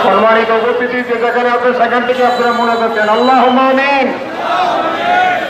সম্মানিত উপস্থিতি যে যেখানে আপনি সেখান থেকে আপনারা মনে করতেন আল্লাহ মামিন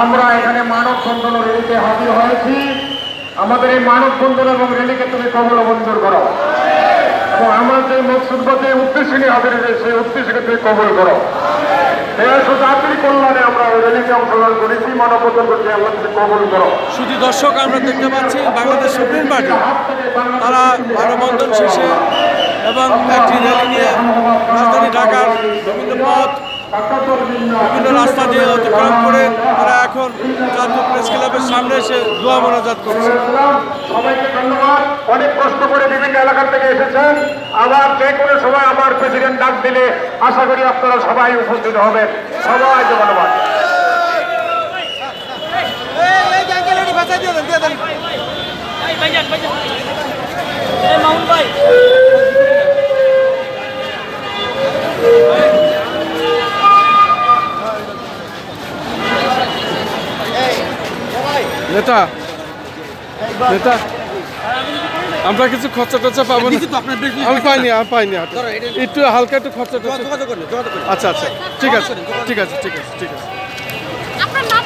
আমরা এখানে মানব বন্ধন রেলিতে হাজির হয়েছি। আমাদের এই মানব বন্ধন এবং রেলিকে তুমি কবল মঞ্জুর করো। এবং আমরা যে মকসুদগত উদ্দেশ্যে নিয়ে হাজির সেই উদ্দেশ্যকে তুমি কবল করো। আমরা করেছি। কবল করো। আমরা দেখতে বিভিন্ন রাস্তা দিয়ে অতিক্রম করে এখন জাতীয় প্রেস ক্লাবের সামনে এসে দোয়া মোনাজাত করছে সবাইকে ধন্যবাদ অনেক কষ্ট করে বিভিন্ন এলাকা থেকে এসেছেন আবার যে কোনো সময় আমার প্রেসিডেন্ট ডাক দিলে আশা করি আপনারা সবাই উপস্থিত হবেন সবাইকে ধন্যবাদ এই ভাইজান ভাইজান এই মামুন ভাই নেতা নেতা আমরা কিছু খরচা টরচা পাবো না। আমি পাইনি আমি পাইনি একটু হালকা একটু খরচা টরচা। আচ্ছা আচ্ছা। ঠিক আছে ঠিক আছে ঠিক আছে ঠিক আছে। আপনার নাম?